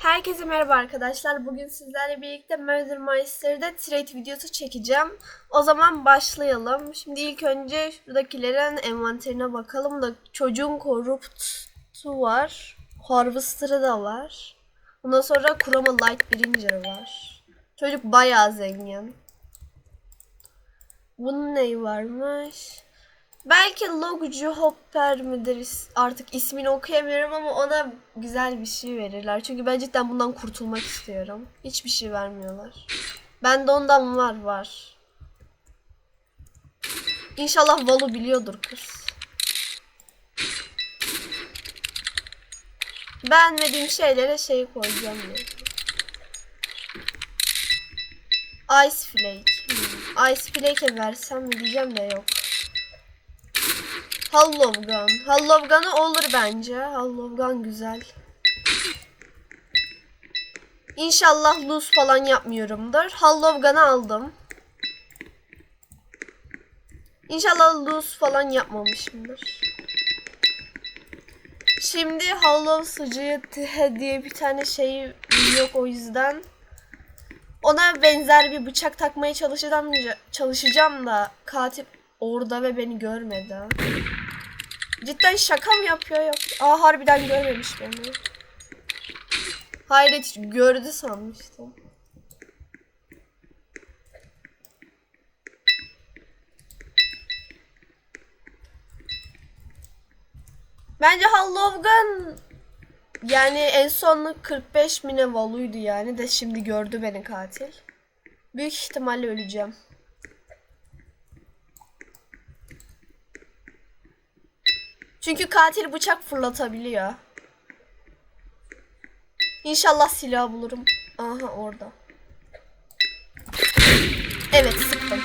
Herkese merhaba arkadaşlar. Bugün sizlerle birlikte Murder Mystery'de trade videosu çekeceğim. O zaman başlayalım. Şimdi ilk önce şuradakilerin envanterine bakalım da çocuğun Corrupt'u var. Harvester'ı da var. Ondan sonra Chroma Light Bringer'ı var. Çocuk bayağı zengin. Bunun neyi varmış? Belki Logcu Hopper midir artık ismini okuyamıyorum ama ona güzel bir şey verirler. Çünkü ben cidden bundan kurtulmak istiyorum. Hiçbir şey vermiyorlar. Bende ondan var var. İnşallah Valu biliyordur kız. Beğenmediğim şeylere şey koyacağım ya. Ice Flake. Hmm. Ice Flake'e versem diyeceğim de yok. Hollow Gun'ı olur bence. Hollow Gun güzel. İnşallah lose falan yapmıyorumdur. Hollow Gun'ı aldım. İnşallah lose falan yapmamışımdır. Şimdi Hollow Sıcığı diye bir tane şey yok o yüzden. Ona benzer bir bıçak takmaya çalışacağım, çalışacağım da katil orada ve beni görmedi. Cidden şaka mı yapıyor yok. Aa harbiden görmemiş beni. Hayret gördü sanmıştım. Bence Halloween yani en son 45 mine valuydu yani de şimdi gördü beni katil. Büyük ihtimalle öleceğim. Çünkü katil bıçak fırlatabiliyor. İnşallah silah bulurum. Aha orada. Evet sıktım.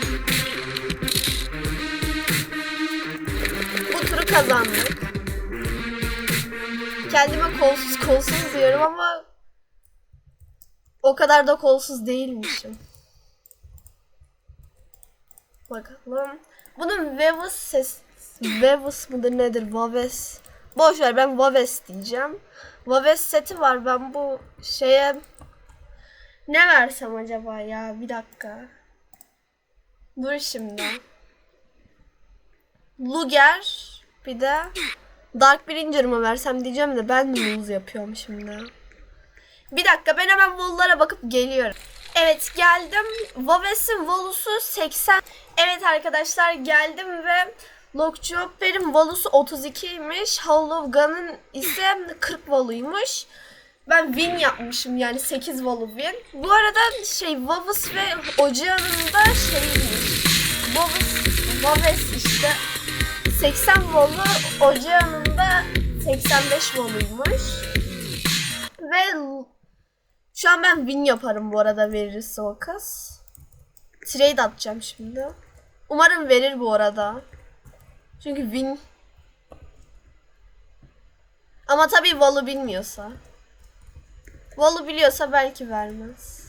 Bu turu kazandık. Kendime kolsuz kolsuz diyorum ama o kadar da kolsuz değilmişim. Bakalım. Bunun Vevus ses Vevus mıdır nedir? Vaves. Boş ver ben Vaves diyeceğim. Vaves seti var. Ben bu şeye ne versem acaba ya? Bir dakika. Dur şimdi. Luger bir de Dark Bringer mı versem diyeceğim de ben lose yapıyorum şimdi? Bir dakika ben hemen vollara bakıp geliyorum. Evet geldim. Vaves'in volusu 80. Evet arkadaşlar geldim ve Lockjobber'in volusu 32'ymiş. Hollow Gun'ın ise 40 voluymuş. Ben win yapmışım yani 8 volu win. Bu arada şey Vavus ve Ocağı'nın da şeymiş. Vavus, Vaves işte 80 volu, Ocağı'nın da 85 voluymuş. Ve şu an ben win yaparım bu arada verirse o kız. Trade atacağım şimdi. Umarım verir bu arada. Çünkü win. Ama tabii Val'ı bilmiyorsa. Val'ı biliyorsa belki vermez.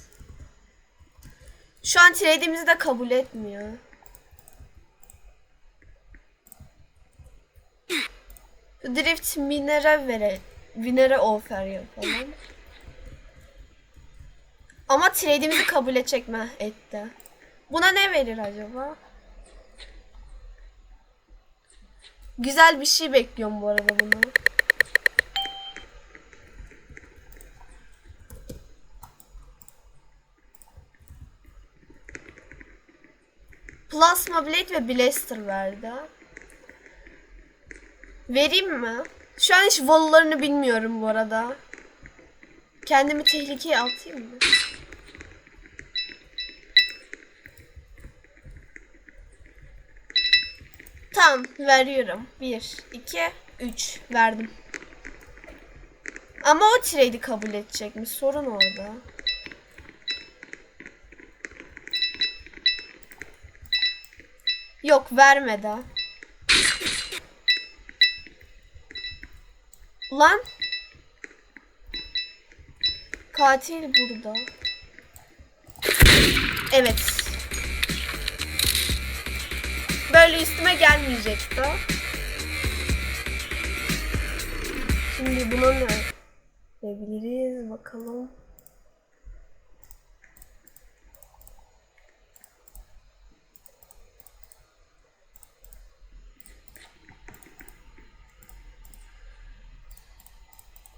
Şu an trade'imizi de kabul etmiyor. Drift minere vere, minere offer yapalım. Ama trade'imizi kabul edecek mi? Etti. Buna ne verir acaba? Güzel bir şey bekliyorum bu arada bunu. Plasma Blade ve Blaster verdi. Vereyim mi? Şu an hiç vollarını bilmiyorum bu arada. Kendimi tehlikeye atayım mı? Tamam veriyorum. 1, 2, 3 verdim. Ama o trade'i kabul edecek mi? Sorun orada. Yok vermedi. Lan. Katil burada. Evet. Böyle üstüme gelmeyecekti. Şimdi buna ne? Yapabiliriz bakalım.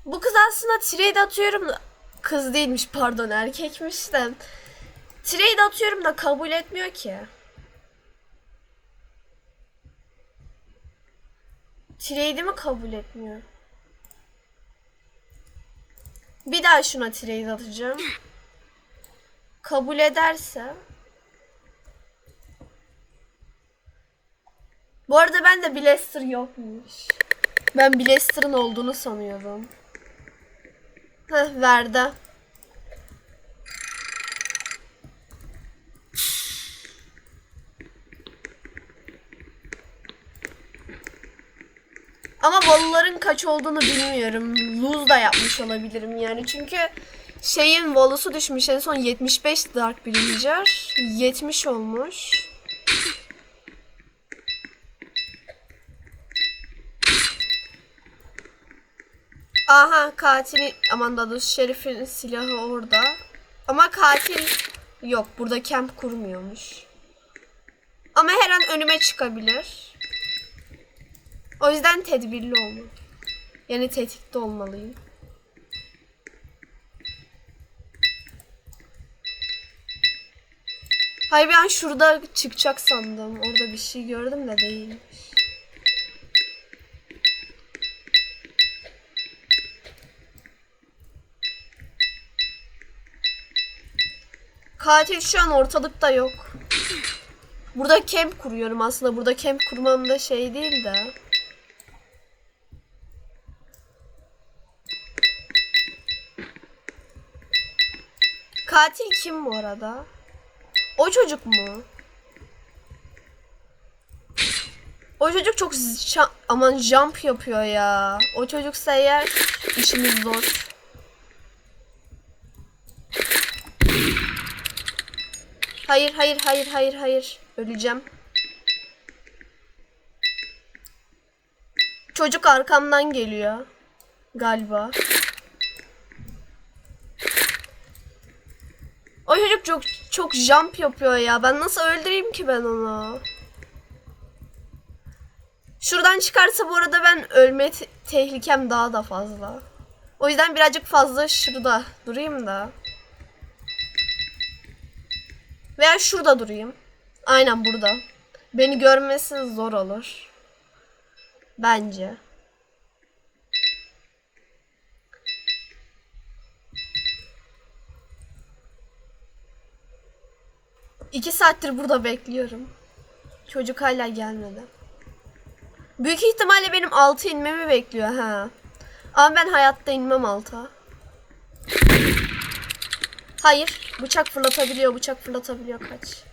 Bu kız aslında trade atıyorum da kız değilmiş pardon erkekmiş de trade atıyorum da kabul etmiyor ki. Trade'imi kabul etmiyor. Bir daha şuna trade atacağım. Kabul ederse. Bu arada ben de Blaster yokmuş. Ben Blaster'ın olduğunu sanıyordum. Heh verdi. Ama Valu'ların kaç olduğunu bilmiyorum. Lose da yapmış olabilirim yani. Çünkü şeyin Valu'su düşmüş. En son 75 Dark Bringer. 70 olmuş. Aha katil aman da Şerif'in silahı orada. Ama katil yok. Burada kamp kurmuyormuş. Ama her an önüme çıkabilir. O yüzden tedbirli olmalıyım. Yani tetikte olmalıyım. Hayır ben şurada çıkacak sandım. Orada bir şey gördüm de değilmiş. Katil şu an ortalıkta yok. Burada camp kuruyorum aslında. Burada camp kurmam da şey değil de. Katil kim bu arada? O çocuk mu? O çocuk çok aman jump yapıyor ya. O çocuksa eğer işimiz zor. Hayır hayır hayır hayır hayır. Öleceğim. Çocuk arkamdan geliyor. Galiba. O çocuk çok çok jump yapıyor ya. Ben nasıl öldüreyim ki ben onu? Şuradan çıkarsa bu arada ben ölme te- tehlikem daha da fazla. O yüzden birazcık fazla şurada durayım da. Veya şurada durayım. Aynen burada. Beni görmesi zor olur. Bence. İki saattir burada bekliyorum. Çocuk hala gelmedi. Büyük ihtimalle benim altı inmemi bekliyor ha. Ama ben hayatta inmem alta. Hayır. Bıçak fırlatabiliyor. Bıçak fırlatabiliyor. Kaç.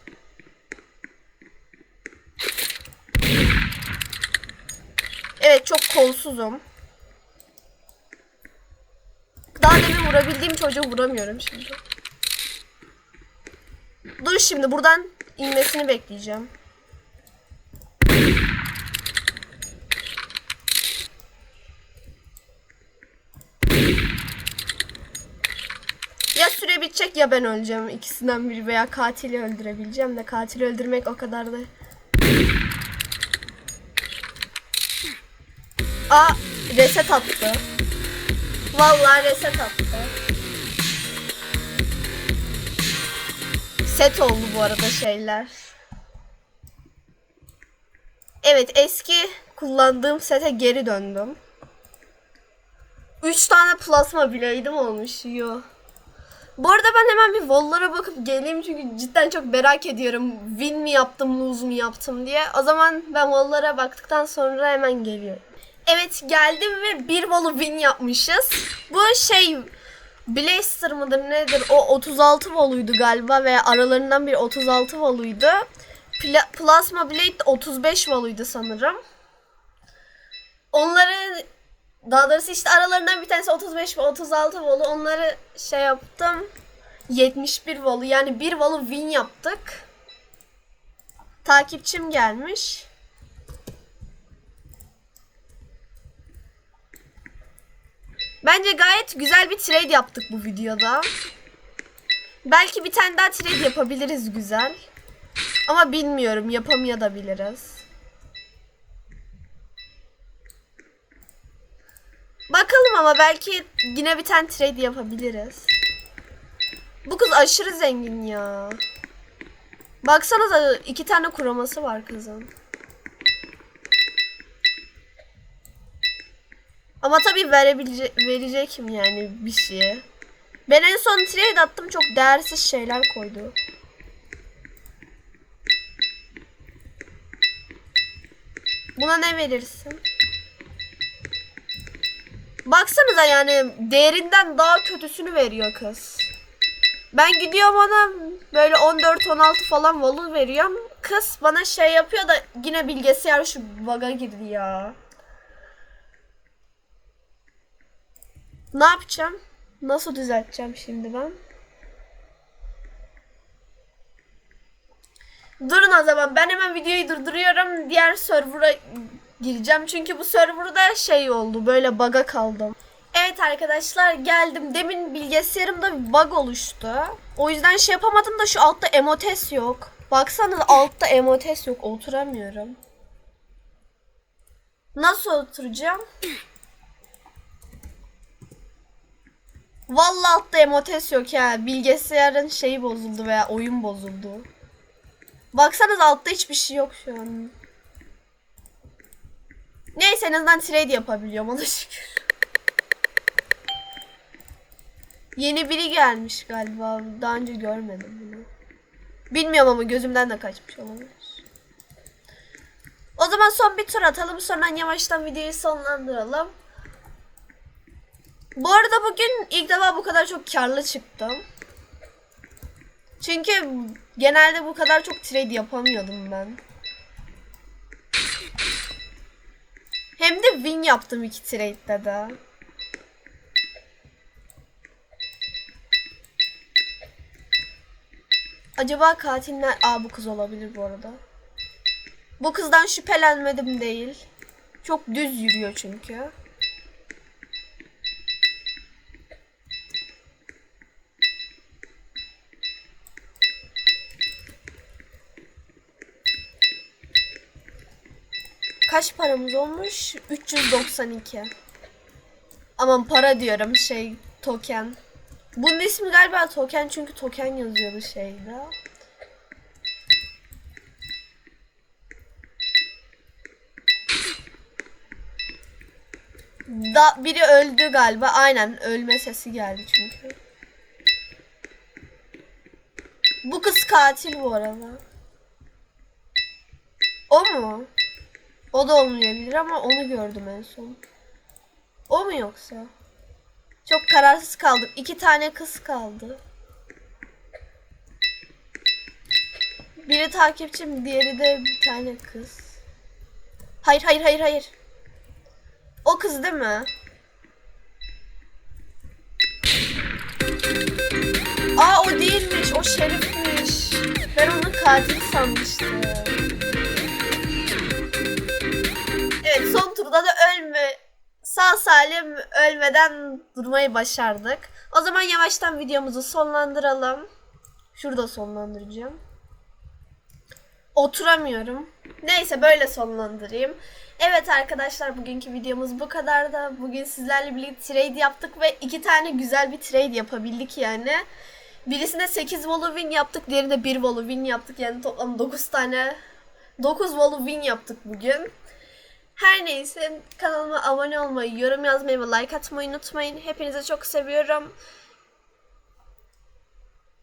Evet çok kolsuzum. Daha demin vurabildiğim çocuğu vuramıyorum şimdi. Dur şimdi buradan inmesini bekleyeceğim. Ya süre bitecek ya ben öleceğim. İkisinden biri veya katili öldürebileceğim de katili öldürmek o kadar da. Aa reset attı. Vallahi reset attı. Set oldu bu arada şeyler. Evet eski kullandığım sete geri döndüm. 3 tane plasma bileydim olmuş. Yo. Bu arada ben hemen bir vollara bakıp geleyim çünkü cidden çok merak ediyorum. Win mi yaptım, lose mu yaptım diye. O zaman ben vollara baktıktan sonra hemen geliyorum. Evet geldim ve bir volu win yapmışız. Bu şey Blaster mıdır nedir? O 36 voluydu galiba ve aralarından bir 36 voluydu. Pla- Plasma Blade de 35 voluydu sanırım. Onları daha doğrusu işte aralarından bir tanesi 35 ve 36 volu. Onları şey yaptım. 71 volu yani bir volu win yaptık. Takipçim gelmiş. Bence gayet güzel bir trade yaptık bu videoda. Belki bir tane daha trade yapabiliriz güzel. Ama bilmiyorum yapamayabiliriz. Bakalım ama belki yine bir tane trade yapabiliriz. Bu kız aşırı zengin ya. Baksanıza iki tane kuruması var kızın. Ama tabii verebilecek verecek yani bir şeye. Ben en son trade attım çok değersiz şeyler koydu. Buna ne verirsin? Baksanıza yani değerinden daha kötüsünü veriyor kız. Ben gidiyorum ona böyle 14-16 falan valur veriyorum. Kız bana şey yapıyor da yine bilgisayar şu bug'a girdi ya. Ne yapacağım? Nasıl düzelteceğim şimdi ben? Durun o zaman ben hemen videoyu durduruyorum. Diğer server'a gireceğim. Çünkü bu serverda şey oldu. Böyle bug'a kaldım. Evet arkadaşlar geldim. Demin bilgisayarımda bir bug oluştu. O yüzden şey yapamadım da şu altta emotes yok. Baksanıza altta emotes yok. Oturamıyorum. Nasıl oturacağım? Vallahi altta emotes yok ya. Bilgisayarın şeyi bozuldu veya oyun bozuldu. Baksanız altta hiçbir şey yok şu an. Neyse en azından trade yapabiliyorum ona şükür. Yeni biri gelmiş galiba. Daha önce görmedim bunu. Bilmiyorum ama gözümden de kaçmış olabilir. O zaman son bir tur atalım sonra yavaştan videoyu sonlandıralım. Bu arada bugün ilk defa bu kadar çok karlı çıktım. Çünkü genelde bu kadar çok trade yapamıyordum ben. Hem de win yaptım iki trade'de de. Acaba katiller... Aa bu kız olabilir bu arada. Bu kızdan şüphelenmedim değil. Çok düz yürüyor çünkü. Kaç paramız olmuş? 392. Aman para diyorum şey token. Bunun ismi galiba token çünkü token yazıyordu şeyde. Da biri öldü galiba. Aynen ölme sesi geldi çünkü. Bu kız katil bu arada. O mu? O da olmayabilir ama onu gördüm en son. O mu yoksa? Çok kararsız kaldım. İki tane kız kaldı. Biri takipçim, diğeri de bir tane kız. Hayır, hayır, hayır, hayır. O kız değil mi? Aa o değilmiş, o şerifmiş. Ben onu katil sanmıştım. Turda da ölme sağ salim ölmeden durmayı başardık. O zaman yavaştan videomuzu sonlandıralım. Şurada sonlandıracağım. Oturamıyorum. Neyse böyle sonlandırayım. Evet arkadaşlar bugünkü videomuz bu kadar da. Bugün sizlerle birlikte trade yaptık ve iki tane güzel bir trade yapabildik yani. Birisine 8 volu win yaptık, diğerinde 1 volu win yaptık. Yani toplam 9 tane 9 volu win yaptık bugün. Her neyse kanalıma abone olmayı, yorum yazmayı ve like atmayı unutmayın. Hepinizi çok seviyorum.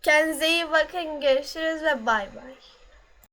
Kendinize iyi bakın. Görüşürüz ve bay bay.